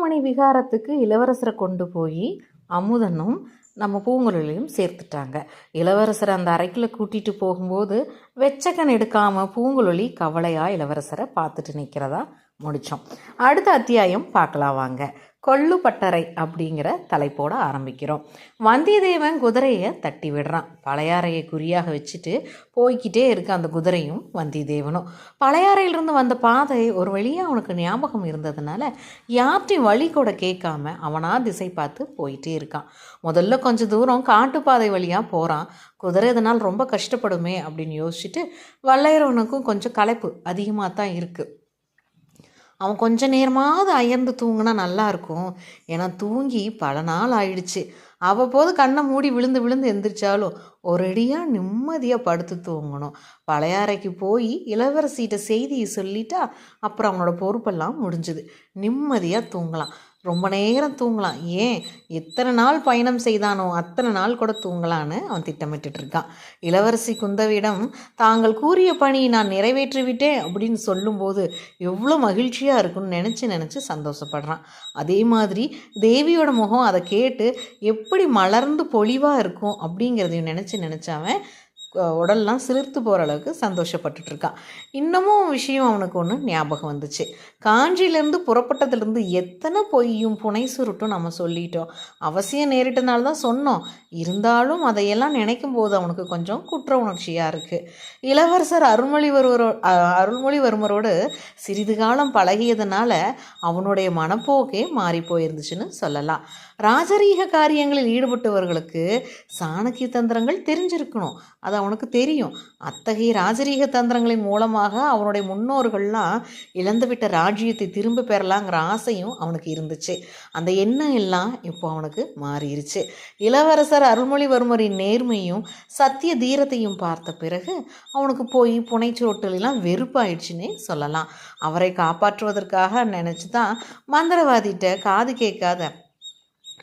சிந்தாமணி விகாரத்துக்கு இளவரசரை கொண்டு போய் அமுதனும் நம்ம பூங்குழலியும் சேர்த்துட்டாங்க. இளவரசரை அந்த அறைக்குள்ள கூட்டிட்டு போகும்போது வெச்சக்கன் எடுக்காம பூங்குழலி கவலையா இளவரசரை பார்த்துட்டு நிற்கிறதா முடித்தோம் அடுத்த அத்தியாயம் பார்க்கலாம் வாங்க. கொள்ளுப்பட்டறை அப்படிங்கிற தலைப்போட ஆரம்பிக்கிறோம். வந்தியத்தேவன் குதிரையை தட்டி விடுறான். பழையாறையை குறியாக வச்சுட்டு போய்க்கிட்டே இருக்க அந்த குதிரையும் வந்தியத்தேவனும். பழையாறையிலிருந்து வந்த பாதை ஒரு வழியாக அவனுக்கு ஞாபகம் இருந்ததுனால யார்ட்டையும் வழி கூட கேட்காம அவனா திசை பார்த்து போயிட்டே இருக்கான். முதல்ல கொஞ்சம் தூரம் காட்டுப்பாதை வழியாக போகிறான் குதிரை இதனால் ரொம்ப கஷ்டப்படுமே அப்படின்னு யோசிச்சுட்டு வல்லையரவனுக்கும் கொஞ்சம் களைப்பு அதிகமாக தான் இருக்குது அவன் கொஞ்ச நேரமாவது அயர்ந்து தூங்கினா நல்லாயிருக்கும் ஏன்னா தூங்கி பல நாள் ஆயிடுச்சு. அவ்வப்போது கண்ணை மூடி விழுந்து விழுந்து எந்திரிச்சாலும் ஒரடியாக நிம்மதியாக படுத்து தூங்கணும். பழையாறைக்கு போய் இளவரசிகிட்ட செய்தியை சொல்லிட்டா அப்புறம் அவனோட பொறுப்பெல்லாம் முடிஞ்சுது. நிம்மதியாக தூங்கலாம். ரொம்ப நேரம் தூங்கலாம். ஏன்? எத்தனை நாள் பயணம் செய்தானோ அத்தனை நாள் கூட தூங்கலான்னு அவன் திட்டமிட்டு இருக்கான் இளவரசி குந்தவியிடம் தாங்கள் கூறிய பணி நான் நிறைவேற்றிவிட்டேன் அப்படின்னு சொல்லும்போது எவ்வளோ மகிழ்ச்சியாக இருக்கும்னு நினச்சி நினச்சி சந்தோஷப்படுறான். அதே மாதிரி தேவியோட முகம் அதை கேட்டு எப்படி மலர்ந்து பொலிவாக இருக்கும் அப்படிங்கிறதையும் நினச்சி நினச்சவன் உடல்லாம் சிலிர்த்து போகிற அளவுக்கு சந்தோஷப்பட்டுட்டு இருக்கான் இன்னமும் விஷயம் அவனுக்கு ஒன்று ஞாபகம் வந்துச்சு. காஞ்சியிலேருந்து புறப்பட்டதுலேருந்து எத்தனை பொய்யும் புனை சுருட்டும் நம்ம சொல்லிட்டோம். அவசியம் நேரிட்டனால தான் சொன்னோம். இருந்தாலும் அதையெல்லாம் நினைக்கும் போது அவனுக்கு கொஞ்சம் குற்ற உணர்ச்சியாக இருக்குது இளவரசர் அருள்மொழிவர்மரோ அருள்மொழிவர்மரோடு சிறிது காலம் பழகியதுனால அவனுடைய மனப்போக்கே மாறி போயிருந்துச்சுன்னு சொல்லலாம். ராஜரீக காரியங்களில் ஈடுபட்டவர்களுக்கு சாணக்கிய தந்திரங்கள் தெரிஞ்சிருக்கணும். அது அவனுக்கு தெரியும். அத்தகைய ராஜரீக தந்திரங்களின் மூலமாக அவனுடைய முன்னோர்கள்லாம் இழந்துவிட்ட ராஜ்யத்தை திரும்ப பெறலாங்கிற ஆசையும் அவனுக்கு இருந்துச்சு. அந்த எண்ணம் எல்லாம் இப்போ அவனுக்கு மாறிடுச்சு இளவரசர் அருள்மொழிவர்மரின் நேர்மையும் சத்திய தீரத்தையும் பார்த்த பிறகு அவனுக்கு போய் புனைச்சுரோட்டிலாம் வெறுப்பாயிடுச்சுன்னே சொல்லலாம். அவரை காப்பாற்றுவதற்காக நினச்சி தான் மந்திரவாதிகிட்ட காது கேட்காத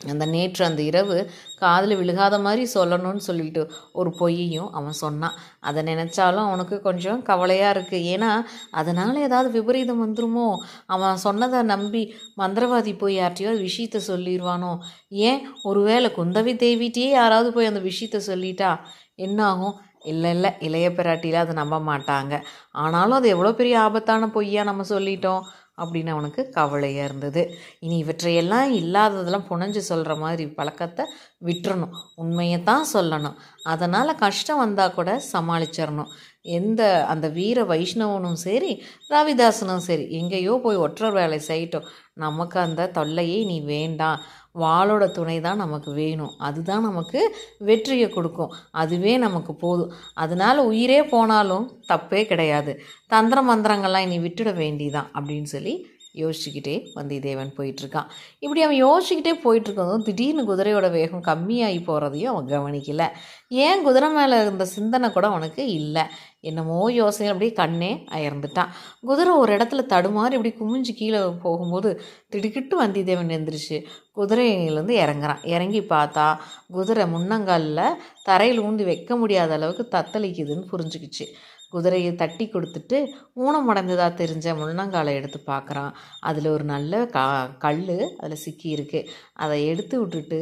அந்த நேற்று அந்த இரவு காதில் விழுகாத மாதிரி சொல்லணும்னு சொல்லிட்டு ஒரு பொய்யையும் அவன் சொன்னான். அதை நினச்சாலும் அவனுக்கு கொஞ்சம் கவலையாக இருக்குது ஏன்னா அதனால் ஏதாவது விபரீதம் வந்துருமோ? அவன் சொன்னதை நம்பி மந்திரவாதி போய் யார்ட்டையோ விஷயத்த சொல்லிடுவானோ ஏன்? ஒருவேளை குந்தவி தேவிட்டே யாராவது போய் அந்த விஷயத்த சொல்லிட்டா? என்ன ஆகும்? இல்லை இல்லை இளைய பிராட்டியில் அதை நம்ப மாட்டாங்க. ஆனாலும் அது எவ்வளோ பெரிய ஆபத்தான பொய்யா நம்ம சொல்லிட்டோம். அப்படின்னு அவனுக்கு கவலையாக இருந்தது. இனி இவற்றையெல்லாம் இல்லாததெல்லாம் புனைஞ்சு சொல்கிற மாதிரி பழக்கத்தை விட்டுறணும். உண்மையை தான் சொல்லணும். அதனால் கஷ்டம் வந்தால் கூட சமாளிச்சிடணும். எந்த அந்த வீர வைஷ்ணவனும் சரி ரவிதாசனும் சரி எங்கேயோ போய் ஒற்றர் வேலை செய்யட்டும். நமக்கு அந்த தொல்லையே நீ வேண்டாம். வாளோட துணை தான் நமக்கு வேணும். அதுதான் நமக்கு வெற்றியை கொடுக்கும். அதுவே நமக்கு போதும். அதனால உயிரே போனாலும் தப்பே கிடையாது. தந்திர மந்திரங்கள்லாம் இனி விட்டுட வேண்டிதான் அப்படின்னு சொல்லி யோசிச்சுக்கிட்டே வந்தியத்தேவன் போயிட்டுருக்கான். இப்படி அவன் யோசிச்சுக்கிட்டே போயிட்டுருக்கதும் திடீர்னு குதிரையோட வேகம் கம்மியாகி போகிறதையும் அவன் கவனிக்கல. ஏன் குதிரை மேலே இருந்த சிந்தனை கூட அவனுக்கு இல்லை. என்னமோ யோசனை அப்படியே கண்ணே அயர்ந்துட்டான். குதிரை ஒரு இடத்துல தடுமாறி இப்படி குமிஞ்சு கீழே போகும்போது திடுக்கிட்டு வந்தியத்தேவன் எழுந்திரிச்சு குதிரையிலேருந்து இறங்குறான். இறங்கி பார்த்தா குதிரை முன்னங்காலில் தரையில் ஊந்து வைக்க முடியாத அளவுக்கு தத்தளிக்குதுன்னு புரிஞ்சுக்கிச்சு. குதிரையை தட்டி கொடுத்துட்டு ஊனமடைந்ததா தெரிஞ்ச முள்ளங்காலை எடுத்து பார்க்குறான். அதில் ஒரு நல்ல கா கல் அதில் சிக்கி இருக்குது அதை எடுத்து விட்டுட்டு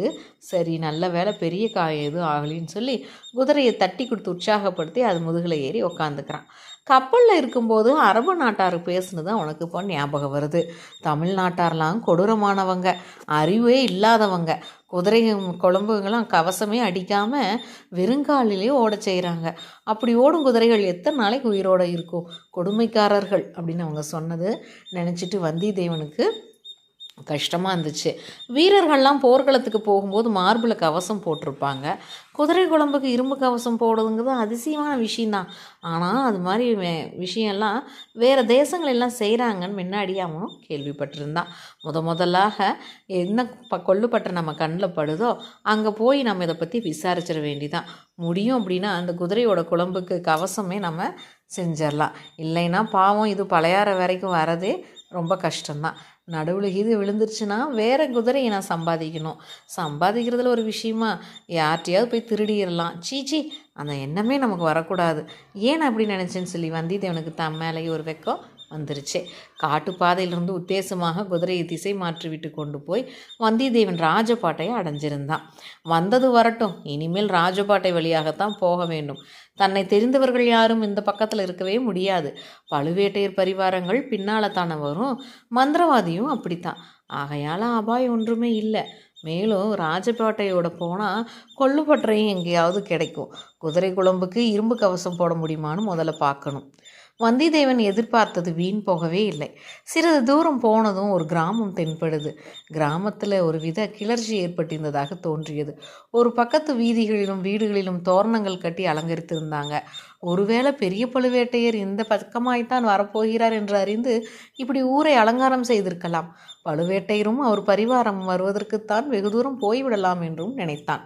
சரி நல்ல வேலை பெரிய காயம் எதுவும் ஆகலின்னு சொல்லி குதிரையை தட்டி கொடுத்து உற்சாகப்படுத்தி அது முதுகில் ஏறி உக்காந்துக்கிறான். கப்பலில் இருக்கும்போது அரபு நாட்டார் பேசுனது அவனுக்கு இப்போ ஞாபகம் வருது. தமிழ்நாட்டார்லாம் கொடூரமானவங்க அறிவே இல்லாதவங்க. குதிரை குழம்புங்களாம் கவசமே அடிக்காமல் வெறுங்காலிலே ஓட செய்கிறாங்க அப்படி ஓடும் குதிரைகள் எத்தனை நாளைக்கு உயிரோடு இருக்கும்? கொடுமைக்காரர்கள் அப்படின்னு அவங்க சொன்னது நினச்சிட்டு வந்தியத்தேவனுக்கு கஷ்டமாக இருந்துச்சு. வீரர்கள்லாம் போர்க்களத்துக்கு போகும்போது மார்பில் கவசம் போட்டிருப்பாங்க. குதிரை குழம்புக்கு இரும்பு கவசம் போடுறதுங்கிறது அதிசயமான விஷயந்தான் ஆனால் அது மாதிரி வே- விஷயம்லாம் வேறு தேசங்கள் எல்லாம் செய்கிறாங்கன்னு முன்னாடியே அவனும் கேள்விப்பட்டிருந்தான். முத முதலாக என்ன ப கொல்லுப்பட்ட நம்ம கண்ணில் படுதோ அங்கே போய் நம்ம இதை பற்றி விசாரிச்சிட வேண்டிதான். முடியும் அப்படின்னா அந்த குதிரையோட குழம்புக்கு கவசமே நம்ம செஞ்சிடலாம். இல்லைன்னா பாவம் இது பழையாற வரைக்கும் வரதே ரொம்ப கஷ்டம்தான். நடுவில் இது விழுந்துருச்சுன்னா வேற குதிரையை நான் சம்பாதிக்கணும். சம்பாதிக்கிறதுல ஒரு விஷயமா யார்கிட்டயாவது போய் திருடிடலாம். சீச்சி அந்த எண்ணமே நமக்கு வரக்கூடாது. ஏன் அப்படி நினச்சேன்னு சொல்லி வந்தியத்தேவனுக்கு தம் மேலேயே ஒரு வெக்கம் வந்துருச்சு. காட்டுப்பாதையிலிருந்து உத்தேசமாக குதிரையை திசை மாற்றிவிட்டு கொண்டு போய் வந்தியத்தேவன் ராஜபாட்டையை அடைஞ்சிருந்தான். வந்தது வரட்டும். இனிமேல் ராஜபாட்டை வழியாகத்தான் போக வேண்டும். தன்னை தெரிந்தவர்கள் யாரும் இந்த பக்கத்தில் இருக்கவே முடியாது. பழுவேட்டையர் பரிவாரங்கள் பின்னால தானே வரும். மந்திரவாதியும் அப்படித்தான். ஆகையால் அபாயம் ஒன்றுமே இல்லை. மேலும் ராஜபாட்டையோட போனால் கொள்ளுப்பற்றையும் எங்கேயாவது கிடைக்கும். குதிரை குழம்புக்கு இரும்பு கவசம் போட முடியுமான்னு முதல்ல பார்க்கணும். வந்திதேவன் எதிர்பார்த்தது வீண் போகவே இல்லை. சிறிது தூரம் போனதும் ஒரு கிராமம் தென்படுது. கிராமத்தில் ஒரு வித கிளர்ச்சி ஏற்பட்டிருந்ததாக தோன்றியது. ஒரு பக்கத்து வீதிகளிலும் வீடுகளிலும் தோரணங்கள் கட்டி அலங்கரித்திருந்தாங்க. ஒருவேளை பெரிய பழுவேட்டையர் இந்த பக்கமாய்த்தான் வரப்போகிறார் என்று அறிந்து இப்படி ஊரை அலங்காரம் செய்திருக்கலாம். பழுவேட்டையரும் அவர் பரிவாரம் வருவதற்குத்தான் வெகு தூரம் போய்விடலாம் என்றும் நினைத்தான்.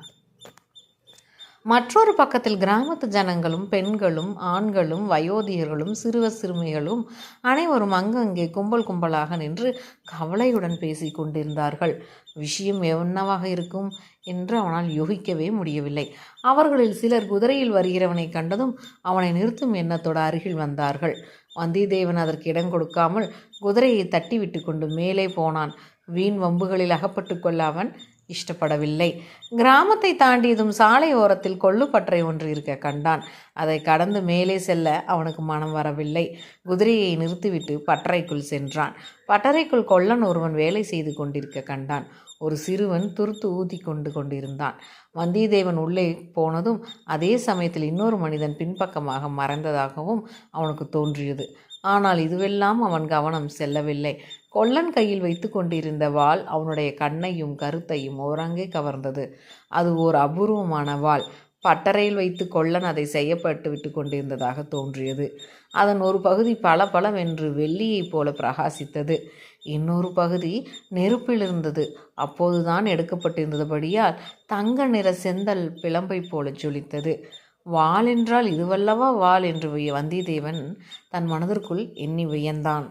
மற்றொரு பக்கத்தில் கிராமத்து ஜனங்களும் பெண்களும் ஆண்களும் வயோதிகர்களும் சிறுவர் சிறுமிகளும் அனைவரும் அங்கங்கே கும்பல் கும்பலாக நின்று கவலையுடன் பேசி கொண்டிருந்தார்கள். விஷயம் என்னவாக இருக்கும் என்று அவனால் யோகிக்கவே முடியவில்லை. அவர்களில் சிலர் குதிரையில் வருகிறவனை கண்டதும் அவனை நிறுத்தும் எண்ணத்தோடு அருகில் வந்தார்கள். வந்தியத்தேவன் அதற்கு இடம் கொடுக்காமல் குதிரையை தட்டிவிட்டு கொண்டு மேலே போனான். வீண் வம்புகளில் அகப்பட்டு கொள்ள அவன் இஷ்டப்படவில்லை. கிராமத்தை தாண்டியதும் சாலை ஓரத்தில் கொள்ளுப்பற்றை ஒன்று இருக்க கண்டான். அதை கடந்து மேலே செல்ல அவனுக்கு மனம் வரவில்லை. குதிரையை நிறுத்திவிட்டு பட்டறைக்குள் சென்றான். பட்டறைக்குள் கொல்லன் ஒருவன் வேலை செய்து கொண்டிருக்க கண்டான். ஒரு சிறுவன் துருத்து ஊதி கொண்டு கொண்டிருந்தான். வந்தியத்தேவன் உள்ளே போனதும் அதே சமயத்தில் இன்னொரு மனிதன் பின்பக்கமாக மறைந்ததாகவும் அவனுக்கு தோன்றியது. ஆனால் இதுவெல்லாம் அவன் கவனம் செல்லவில்லை. கொல்லன் கையில் வைத்து கொண்டிருந்த வாள் அவனுடைய கண்ணையும் கருத்தையும் ஓரங்கே கவர்ந்தது. அது ஓர் அபூர்வமான வாள். பட்டறையில் வைத்து கொல்லன் அதை செய்யப்பட்டு விட்டு கொண்டிருந்ததாக தோன்றியது. அதன் ஒரு பகுதி பல பலவென்று வெள்ளியைப் போல பிரகாசித்தது. இன்னொரு பகுதி நெருப்பில் இருந்தது. அப்போதுதான் எடுக்கப்பட்டிருந்தபடியால் தங்க நிற செந்தல் பிளம்பை போல ஜொலித்தது. வாள் என்றால் இதுவல்லவா வாள் என்று வந்தியத்தேவன் தன் மனதிற்குள் எண்ணி வியந்தான்.